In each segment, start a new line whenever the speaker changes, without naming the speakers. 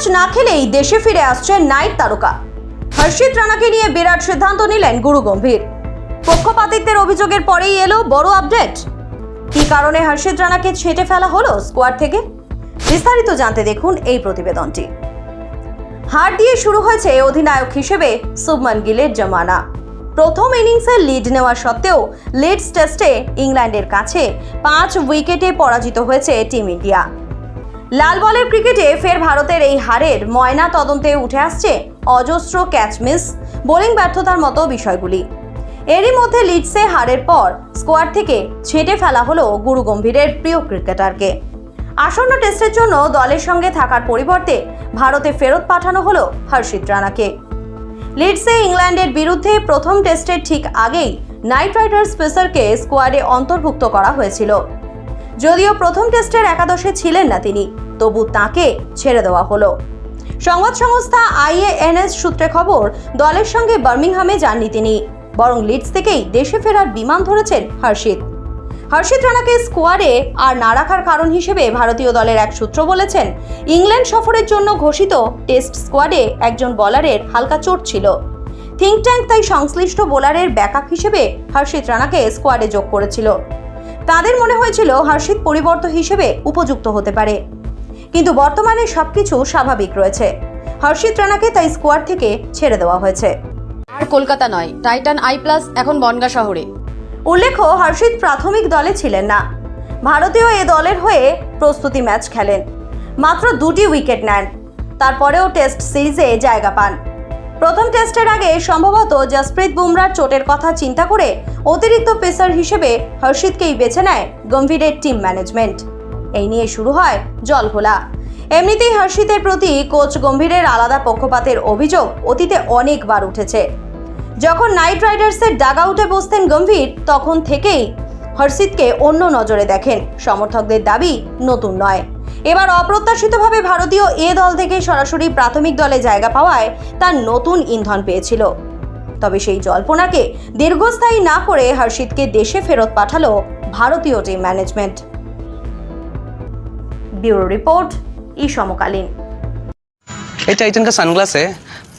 Match না খেলেই দেশে ফিরে আসছে নাইট তারকা। হর্ষিত রানাকে নিয়ে বিরাট সিদ্ধান্ত নিলেন গুরু গম্ভীর। পক্ষপাতিত্বের অভিযোগের পরেই এলো বড় আপডেট। কী কারণে হর্ষিত রানাকে ছেটে ফেলা হলো স্কোয়াড থেকে? বিস্তারিত জানতে দেখুন এই প্রতিবেদনটি। হার দিয়ে শুরু হয়েছে অধিনায়ক হিসেবে শুভমান গিলের জমানা। প্রথম ইনিংসে লিড নেওয়া সত্ত্বেও লিডস টেস্টে ইংল্যান্ডের কাছে পাঁচ উইকেটে পরাজিত হয়েছে টিম ইন্ডিয়া। লাল বলের ক্রিকেটে ফের ভারতের এই হারের ময়না তদন্তে উঠে আসছে অজস্র ক্যাচ মিস বোলিং ব্যর্থতার মতো বিষয়গুলি। এরই মধ্যে লিডসে হারের পর স্কোয়াড থেকে ছেটে ফেলা হলো গুরু গম্ভীরের প্রিয় ক্রিকেটারকে। আসন্ন টেস্টের জন্য দলের সঙ্গে থাকার পরিবর্তে ভারতে ফেরত পাঠানো হলো হর্ষিত রানাকে। লিডসে ইংল্যান্ডের বিরুদ্ধে প্রথম টেস্টের ঠিক আগেই নাইট রাইডার্স পেসারকে স্কোয়াডে অন্তর্ভুক্ত করা হয়েছিল। যদিও প্রথম টেস্টের একাদশে ছিলেন না তিনি, তবু তাকে ছেড়ে দেওয়া হলো। সংবাদ সংস্থা আইএএনএস সূত্রে খবর, দলের সঙ্গে বার্মিংহামে যাননি তিনি, বরং লিডস থেকেই দেশে ফেরার বিমান ধরেছেন হর্ষিত। হর্ষিত রানাকে স্কোয়াডে আর না রাখার কারণ হিসেবে ভারতীয় দলের এক সূত্র বলেছেন, ইংল্যান্ড সফরের জন্য ঘোষিত টেস্ট স্কোয়াডে একজন বলারের হালকা চোট ছিল। থিঙ্ক ট্যাঙ্ক তাই সংশ্লিষ্ট বোলারের ব্যাকআপ হিসেবে হর্ষিত রানাকে স্কোয়াডে যোগ করেছিল। তাদের মনে হয়েছিল হর্ষিত পরিবর্তন হিসেবে উপযুক্ত হতে পারে। কিন্তু বর্তমানে সবকিছু স্বাভাবিক রয়েছে। হর্ষিত রানাকে তাই স্কোয়াড থেকে ছেড়ে দেওয়া হয়েছে।
আর কলকাতা নয় টাইটান আই প্লাস এখন বনগা শহরে।
উল্লেখ্য হর্ষিত প্রাথমিক দলে ছিলেন না। ভারতীয় এ দলের হয়ে প্রস্তুতি ম্যাচ খেলেন। মাত্র দুটি উইকেট নেন। তারপরেও টেস্ট সিরিজে জায়গা পান। প্রথম টেস্টের আগে সম্ভবত জসপ্রীত বুমরার চোটের কথা চিন্তা করে অতিরিক্ত পেসার হিসেবে হর্ষিতকেই বেছে নেয় গম্ভীরের টিম ম্যানেজমেন্ট। এই নিয়ে শুরু হয় জলঘোলা। এমনিতেই হর্ষিতের প্রতি কোচ গম্ভীরের আলাদা পক্ষপাতের অভিযোগ অতীতে অনেকবার উঠেছে। যখন নাইট রাইডার্সের ডাগ আউটে বসতেন গম্ভীর, তখন থেকেই হর্ষিতকে অন্য নজরে দেখেন। সমর্থকদের দাবি নতুন নয়। এবার অপ্রত্যাশিতভাবে ভারতীয় এ দল থেকে সরাসরি প্রাথমিক দলে জায়গা পাওয়ায় তার নতুন ইন্ধন পেয়েছিল তবে সেই জল্পনাকে দীর্ঘস্থায়ী না করে হর্ষিতকে দেশে ফেরত পাঠালো ভারতীয় টিম ম্যানেজমেন্ট ব্যুরো রিপোর্ট ই সমকালীন
ये टाइटन का सनग्लास है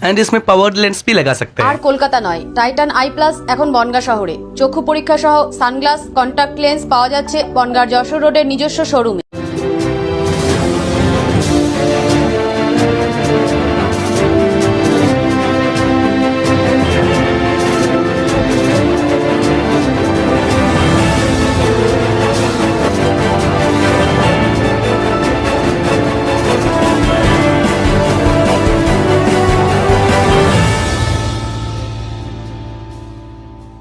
एंड इसमें पावर्ड लेंस भी लगा सकते
আর
हैं
কলকাতা নয় টাইটান আই প্লাস এখন বনগা শহরে চক্ষু পরীক্ষা সহ সানগ্লাস কন্টাক্ট লেন্স পাওয়া যাচ্ছে বনগার যশোর রোডের নিজস্ব শোরুমে